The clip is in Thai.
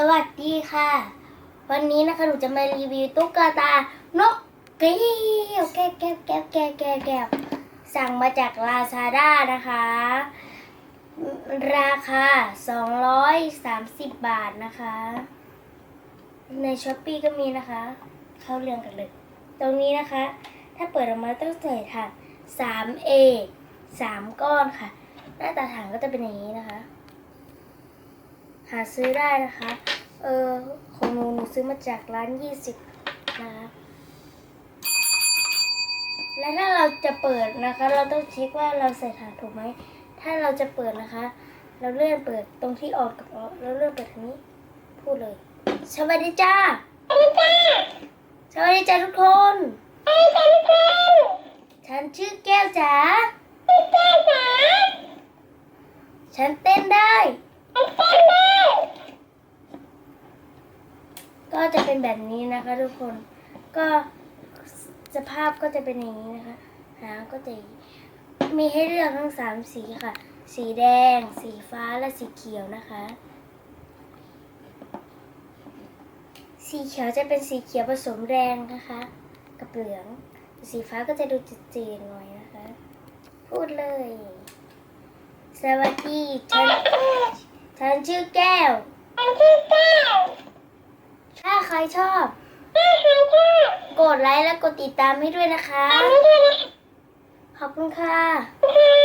สวัสดีค่ะ วันนี้นะคะหนูจะมารีวิวตุ๊กตานกแก้วแก้วแก้วแก้วแก้วแก้วแก้วสั่งมาจากลาซาด้านะคะ ราคา 230 บาทนะคะ ในช้อปปีก็มีนะคะ เข้าเรื่องกันเลย ตรงนี้นะคะ ถ้าเปิดออกมาต้องใส่ถัง 3A 3 ก้อนค่ะ หน้าตาถังก็จะเป็นอย่างนี้นะคะ หาซื้อได้นะคะ เออของหนูหนูซื้อมาจากร้าน20นะคะและถ้าเราจะเปิดนะคะ เราต้องเช็คว่าเราใส่ถังถูกไหม ถ้าเราจะเปิดนะคะ เราเลื่อนเปิดตรงที่ออนกับออฟเราเลื่อนเปิดทางนี้ พูดเลยสวัสดีจ้าสวัสดีจ้าสวัสดีจ้าทุกคนสวัสดีจ้าทุกคนฉันชื่อแก้วจ๋าแก้วจ๋า ฉันเต้นได้ ก็ จะเป็นแบบนี้นะคะ ทุกคนก็สภาพก็จะเป็นอย่างนี้นะคะ หางก็จะมีให้เลือกทั้งสามสีค่ะ สีแดง สีฟ้าและสีเขียวนะคะ สีเขียวจะเป็นสีเขียวผสมแดงนะคะ กับเหลือง สีฟ้าก็จะดูจืดๆหน่อยนะคะ พูดเลย สวัสดีฉันฉันชื่อแก้วถ้า ใครชอบ กดไลค์และกดติดตามให้ด้วยนะคะ ขอบคุณค่ะ